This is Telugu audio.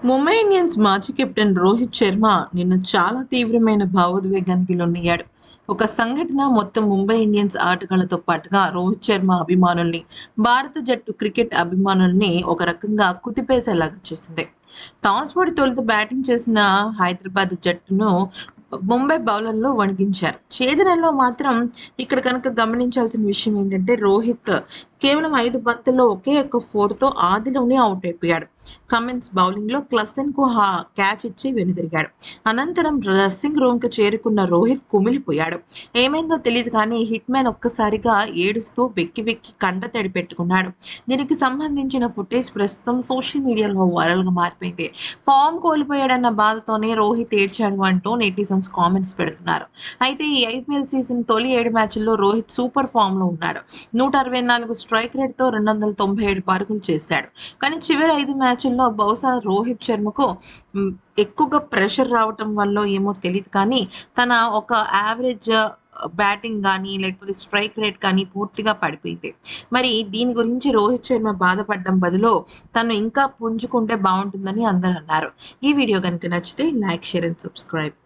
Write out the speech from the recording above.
ముంబై ఇండియన్స్ మాజీ కెప్టెన్ రోహిత్ శర్మ నిన్న చాలా తీవ్రమైన భావోద్వేగానికి లోనయ్యాడు ఒక సంఘటన మొత్తం ముంబై ఇండియన్స్ ఆటగాళ్ళతో పాటుగా రోహిత్ శర్మ అభిమానుల్ని భారత జట్టు క్రికెట్ అభిమానుల్ని ఒక రకంగా కుతిపేసేలాగా చేసింది. టాస్ ఓడి తొలుత బ్యాటింగ్ చేసిన హైదరాబాద్ జట్టును ముంబై బౌలర్లు వణికించారు. ఛేదనలో మాత్రం ఇక్కడ కనుక గమనించాల్సిన విషయం ఏంటంటే రోహిత్ కేవలం ఐదు బంతుల్లో ఒకే ఒక్క ఫోర్తో ఆదిలోనే అవుట్ అయిపోయాడు. కమిన్స్ బౌలింగ్లో క్లసెన్కు క్యాచ్ ఇచ్చి వెనుదిరిగాడు. అనంతరం డ్రెస్సింగ్ రూమ్కు చేరుకున్న రోహిత్ కుమిలిపోయాడు. ఏమైందో తెలియదు కానీ హిట్ మ్యాన్ ఒక్కసారిగా ఏడుస్తూ వెక్కి వెక్కి కంట తడి పెట్టుకున్నాడు. దీనికి సంబంధించిన ఫుటేజ్ ప్రస్తుతం సోషల్ మీడియాలో వైరల్గా మారిపోయింది. ఫామ్ కోల్పోయాడన్న బాధతోనే రోహిత్ ఏడ్చాడు అంటూ నెటిజన్స్ కామెంట్స్ పెడుతున్నారు. అయితే ఈ ఐపీఎల్ సీజన్ తొలి ఏడు మ్యాచ్ల్లో రోహిత్ సూపర్ ఫామ్లో ఉన్నాడు. నూట అరవై నాలుగు స్ట్రైక్ రేట్తో రెండు వందల తొంభై ఏడు పరుగులు చేశాడు. కానీ చివరి ఐదు మ్యాచ్ మ్యాచ్ల్లో బహుశా రోహిత్ శర్మకు ఎక్కువగా ప్రెషర్ రావటం వల్ల ఏమో తెలియదు కానీ తన ఒక యావరేజ్ బ్యాటింగ్ కానీ లేకపోతే స్ట్రైక్ రేట్ కానీ పూర్తిగా పడిపోయింది. మరి దీని గురించి రోహిత్ శర్మ బాధపడడం బదులు తను ఇంకా పుంజుకుంటే బాగుంటుందని అందరూ అన్నారు. ఈ వీడియో కనుక నచ్చితే లైక్ షేర్ అండ్ సబ్స్క్రైబ్.